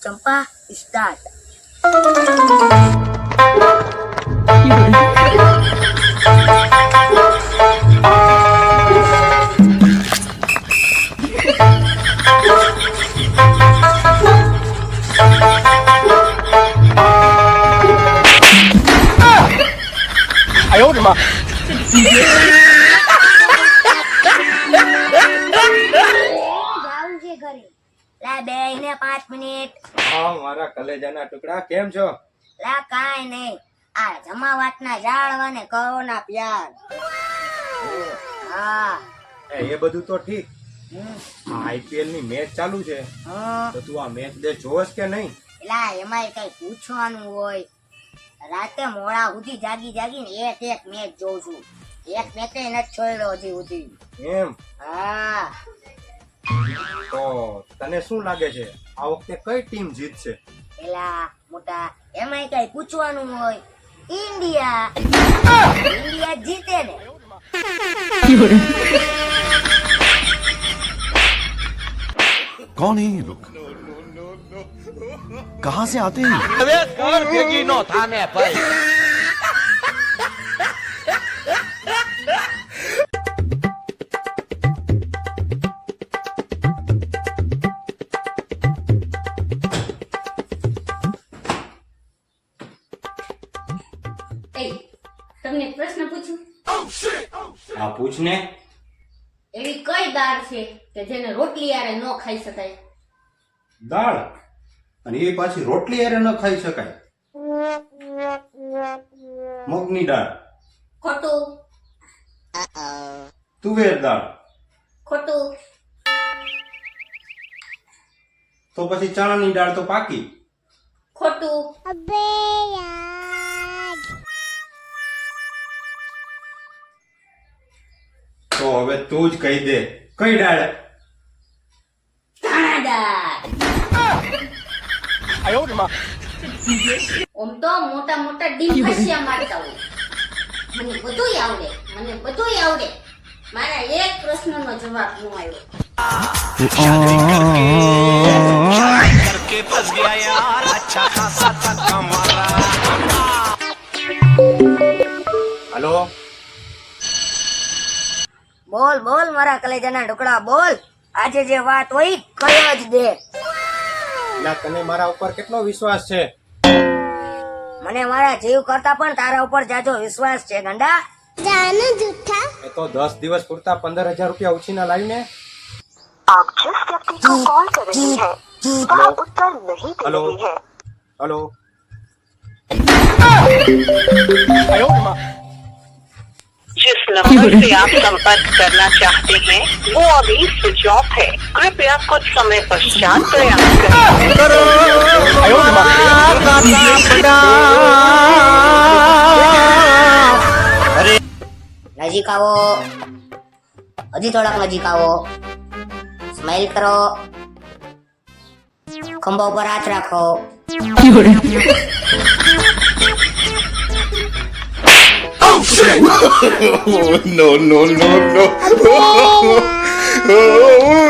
怎么啦？是啥？哎呦我的妈！લા બે ને પાંચ મિનિટ. હા મારા કલેજાના ટુકડા. કેમ છો? લા કાંઈ નહીં. આ જમાવાટના જાળવા ને કરોના પ્યાર હા. એ બધું તો ઠીક. આઈપીએલની મેચ ચાલુ છે. તો તું આ મેચ દે જોશ કે નહીં? લા એમાંય કઈ પૂછવાનું હોય. રાતે મોડા સુધી જાગી જાગીને એક એક મેચ જોઉં છું. એક મેચ નથી છોડ્યો હજી સુધી. એમ? હા. તો તને શું લાગે છે આ વખતે કઈ ટીમ જીતશે પેલા મોટા એમાંય કઈ પૂછવાનું હોય ઇન્ડિયા ઇન્ડિયા જીતે ને कौन है ये लोग कहां से आते हैं ये? હવે કર ભેગી નો તમને એક પ્રશ્ન પૂછું? હા પૂછ ને એવી કઈ દાળ છે કે જેને રોટલી આરે ન ખાઈ શકાય? દાળ? અને એ પાછી રોટલી હારે ન ખાઈ શકાય? મગની દાળ. ખોટું. તુવેર દાળ. ખોટું. તો પછી ચણાની દાળ તો પાકી. ખોટું. તો હવે તું જ કહી દે કઈ ડાળ ઓમ તો મોટા મોટા ડીફસિયા મારતા હોય મને બધુંય આવડે મને બધુંય આવડે મારા એક પ્રશ્નનો જવાબ ન આવ્યો હલો બોલ બોલ મારા કલેજાના ઢોકળા બોલ આજે જે વાત હોય કયો જ દે એટલે તને મારા ઉપર કેટલો વિશ્વાસ છે મને મારા જીવ કરતા પણ તારા ઉપર જાજો વિશ્વાસ છે ગંડા એ તો દસ દિવસ પૂરતા પંદર હજાર રૂપિયા ઉછીના લાવીને आप जिस व्यक्ति को कॉल कर रहे हैं वह उत्तर नहीं दे हेलो। रही है હલો जिस नंबर से आप संपर्क करना चाहते हैं वो अभी स्विच ऑफ़ है। कृपया कुछ समय पश्चात प्रयास नजीक आओ अभी थोड़ा नजीक आओ स्माइल करो। खंबा ऊपर हाथ रखो। no, no, no, no.